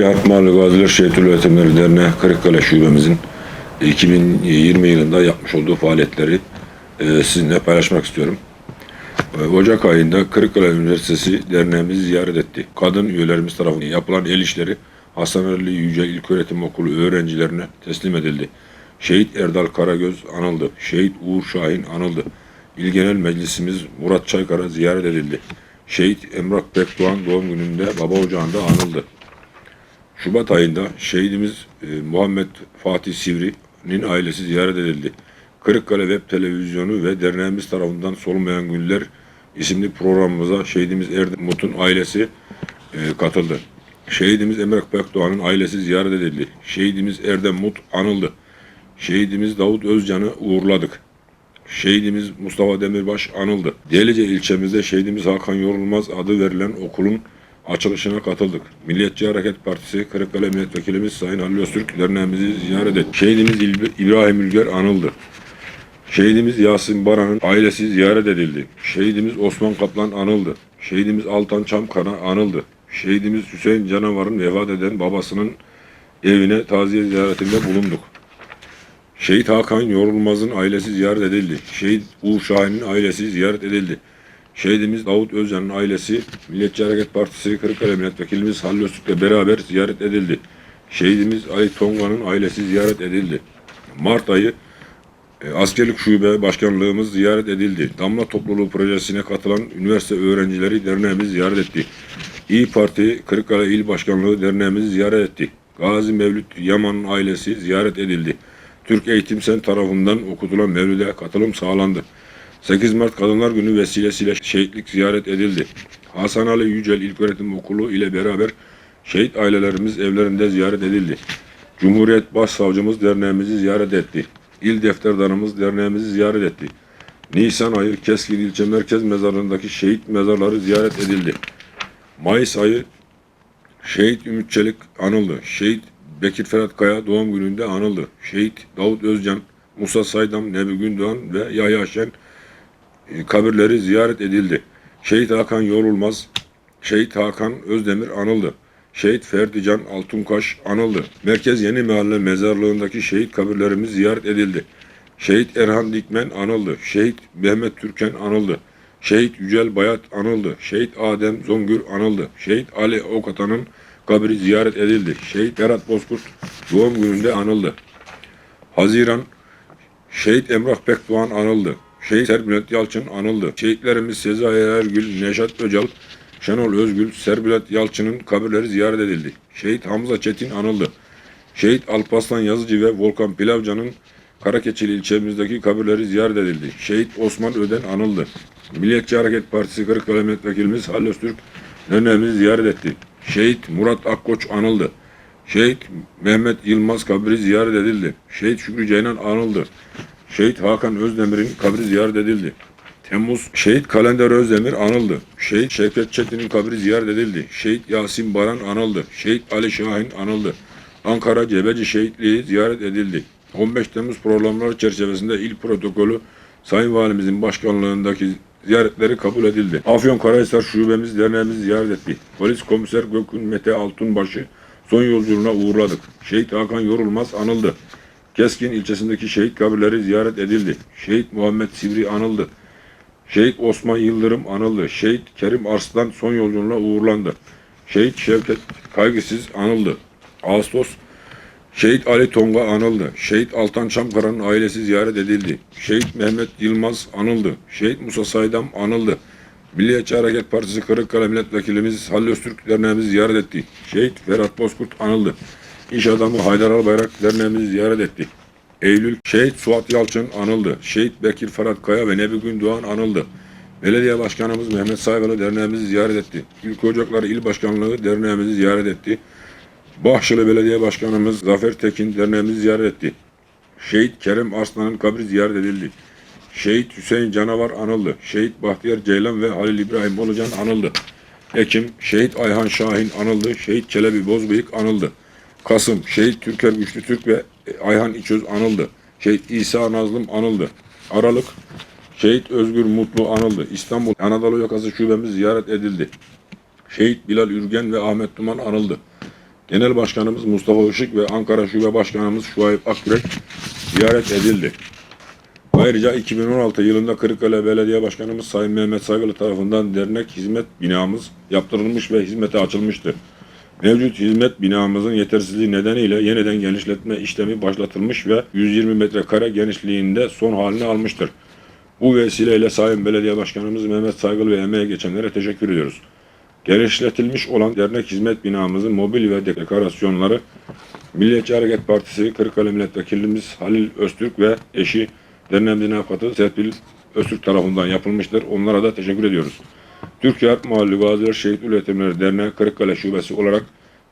Osmanlı Gaziler Şehit Üretimleri Derneği Kırıkkale Şubemizin 2020 yılında yapmış olduğu faaliyetleri e, sizinle paylaşmak istiyorum. E, Ocak ayında Kırıkkale Üniversitesi derneğimizi ziyaret etti. Kadın üyelerimiz tarafından yapılan el işleri Hasan Ali Yücel İlköğretim Okulu öğrencilerine teslim edildi. Şehit Erdal Karagöz anıldı. Şehit Uğur Şahin anıldı. İl Genel Meclisimiz Murat Çaykar'a ziyaret edildi. Şehit Emrah Bekdoğan doğum gününde baba ocağında anıldı. Şubat ayında şehidimiz e, Muhammed Fatih Sivri'nin ailesi ziyaret edildi. Kırıkkale Web Televizyonu ve derneğimiz tarafından Solmayan Günler isimli programımıza şehidimiz Erdem Mut'un ailesi e, katıldı. Şehidimiz Emrah Bekdoğan'ın ailesi ziyaret edildi. Şehidimiz Erdem Mut anıldı. Şehidimiz Davut Özcan'ı uğurladık. Şehidimiz Mustafa Demirbaş anıldı. Diyelice ilçemizde şehidimiz Hakan Yorulmaz adı verilen okulun açılışına katıldık. Milliyetçi Hareket Partisi Kırıkkale Milletvekilimiz Sayın Halil Öztürk derneğimizi ziyaret etti. Şehidimiz İbrahim Ülger anıldı. Şehidimiz Yasin Baran'ın ailesi ziyaret edildi. Şehidimiz Osman Kaplan anıldı. Şehidimiz Altan Çamkara anıldı. Şehidimiz Hüseyin Canavar'ın vefat eden babasının evine taziye ziyaretinde bulunduk. Şehit Hakan Yorulmaz'ın ailesi ziyaret edildi. Şehit Uğur Şahin'in ailesi ziyaret edildi. Şehidimiz Davut Özcan'ın ailesi Milliyetçi Hareket Partisi Kırıkkale Milletvekilimiz Halil Öztürk'le beraber ziyaret edildi. Şehidimiz Ali Tonga'nın ailesi ziyaret edildi. Mart ayı e, Askerlik Şube Başkanlığımız ziyaret edildi. Damla Topluluğu Projesi'ne katılan üniversite öğrencileri derneğimiz ziyaret etti. İyi Parti Kırıkkale İl Başkanlığı derneğimizi ziyaret etti. Gazi Mevlüt Yaman'ın ailesi ziyaret edildi. Türk Eğitim Sen tarafından okutulan mevlüde katılım sağlandı. 8 Mart Kadınlar Günü vesilesiyle şehitlik ziyaret edildi. Hasan Ali Yücel İlköğretim Okulu ile beraber şehit ailelerimiz evlerinde ziyaret edildi. Cumhuriyet Başsavcımız derneğimizi ziyaret etti. İl Defterdanımız derneğimizi ziyaret etti. Nisan ayı Keskin İlçe Merkez Mezarlığı'ndaki şehit mezarları ziyaret edildi. Mayıs ayı Şehit Ümit Çelik anıldı. Şehit Bekir Ferhat Kaya doğum gününde anıldı. Şehit Davut Özcan, Musa Saydam, Nebi Gündoğan ve Yahya Şen kabirleri ziyaret edildi. Şehit Hakan Yorulmaz, Şehit Hakan Özdemir anıldı. Şehit Ferdican Altunkaş anıldı. Merkez Yeni Mahalle mezarlığındaki şehit kabirlerimiz ziyaret edildi. Şehit Erhan Dikmen anıldı. Şehit Mehmet Türken anıldı. Şehit Yücel Bayat anıldı. Şehit Adem Zongül anıldı. Şehit Ali Okatan'ın kabri ziyaret edildi. Şehit Berat Bozkurt doğum gününde anıldı. Haziran Şehit Emrah Bekdoğan anıldı. Şehit Serbilet Yalçın anıldı. Şehitlerimiz Sezai Ergül, Neşat Öcal, Şenol Özgül, Serbilet Yalçın'ın kabirleri ziyaret edildi. Şehit Hamza Çetin anıldı. Şehit Alparslan Yazıcı ve Volkan Pilavcan'ın Karakeçili ilçemizdeki kabirleri ziyaret edildi. Şehit Osman Öden anıldı. Milliyetçi Hareket Partisi Kırıkkale Milletvekilimiz Halil Öztürk derneğimizi ziyaret etti. Şehit Murat Akkoç anıldı. Şehit Mehmet Yılmaz kabri ziyaret edildi. Şehit Şükrü Ceylan anıldı. Şehit Hakan Özdemir'in kabri ziyaret edildi. Temmuz Şehit Kalender Özdemir anıldı. Şehit Şevket Çetin'in kabri ziyaret edildi. Şehit Yasin Baran anıldı. Şehit Ali Şahin anıldı. Ankara Cebeci Şehitliği ziyaret edildi. 15 Temmuz programları çerçevesinde il protokolü Sayın Valimizin başkanlığındaki ziyaretleri kabul edildi. Afyonkarahisar Şubemiz derneğimizi ziyaret etti. Polis Komiser Gökün Mete Altunbaşı son yolculuğuna uğurladık. Şehit Hakan Yorulmaz anıldı. Keskin ilçesindeki şehit kabirleri ziyaret edildi. Şehit Muhammed Sivri anıldı. Şehit Osman Yıldırım anıldı. Şehit Kerim Arslan son yolculuğuna uğurlandı. Şehit Şevket Kaygısız anıldı. Ağustos Şehit Ali Tonga anıldı. Şehit Altan Çamkara'nın ailesi ziyaret edildi. Şehit Mehmet Yılmaz anıldı. Şehit Musa Saydam anıldı. Milliyetçi Hareket Partisi Kırıkkale Milletvekilimiz Halil Öztürk derneğimizi ziyaret etti. Şehit Ferhat Bozkurt anıldı. İş adamı Haydar Albayrak derneğimizi ziyaret etti. Eylül Şehit Suat Yalçın anıldı. Şehit Bekir Ferhat Kaya ve Nebi Gündoğan anıldı. Belediye Başkanımız Mehmet Saygalı derneğimizi ziyaret etti. Ülke Ocakları İl Başkanlığı derneğimizi ziyaret etti. Bahçeli Belediye Başkanımız Zafer Tekin derneğimizi ziyaret etti. Şehit Kerem Arslan'ın kabri ziyaret edildi. Şehit Hüseyin Canavar anıldı. Şehit Bahtiyar Ceylan ve Halil İbrahim Bolucan anıldı. Ekim Şehit Ayhan Şahin anıldı. Şehit Çelebi Bozbıyık anıldı. Kasım Şehit Türker Güçlü Türk ve Ayhan İçöz anıldı. Şehit İsa Nazlım anıldı. Aralık Şehit Özgür Mutlu anıldı. İstanbul Anadolu Yakası Şubemiz ziyaret edildi. Şehit Bilal Ürgen ve Ahmet Duman anıldı. Genel Başkanımız Mustafa Işık ve Ankara Şube Başkanımız Şuayb Akgürek ziyaret edildi. Ayrıca 2016 yılında Kırıkkale Belediye Başkanımız Sayın Mehmet Saygılı tarafından dernek hizmet binamız yaptırılmış ve hizmete açılmıştı. Mevcut hizmet binamızın yetersizliği nedeniyle yeniden genişletme işlemi başlatılmış ve 120 metrekare genişliğinde son halini almıştır. Bu vesileyle Sayın Belediye Başkanımız Mehmet Saygılı ve emeğe geçenlere teşekkür ediyoruz. Genişletilmiş olan dernek hizmet binamızın mobil ve dekorasyonları Milliyetçi Hareket Partisi Kırıkkale Milletvekilimiz Halil Öztürk ve eşi derneğimizin avukatı Serpil Öztürk tarafından yapılmıştır. Onlara da teşekkür ediyoruz. Türkiye Harp Mahalli Gaziler Şehit Üretimleri Derneği Kırıkkale Şubesi olarak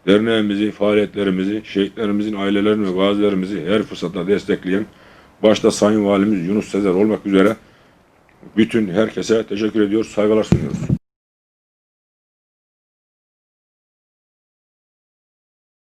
derneğimizi, faaliyetlerimizi, şehitlerimizin ailelerini ve gazilerimizi her fırsatta destekleyen başta Sayın Valimiz Yunus Sezer olmak üzere bütün herkese teşekkür ediyoruz, saygılar sunuyoruz.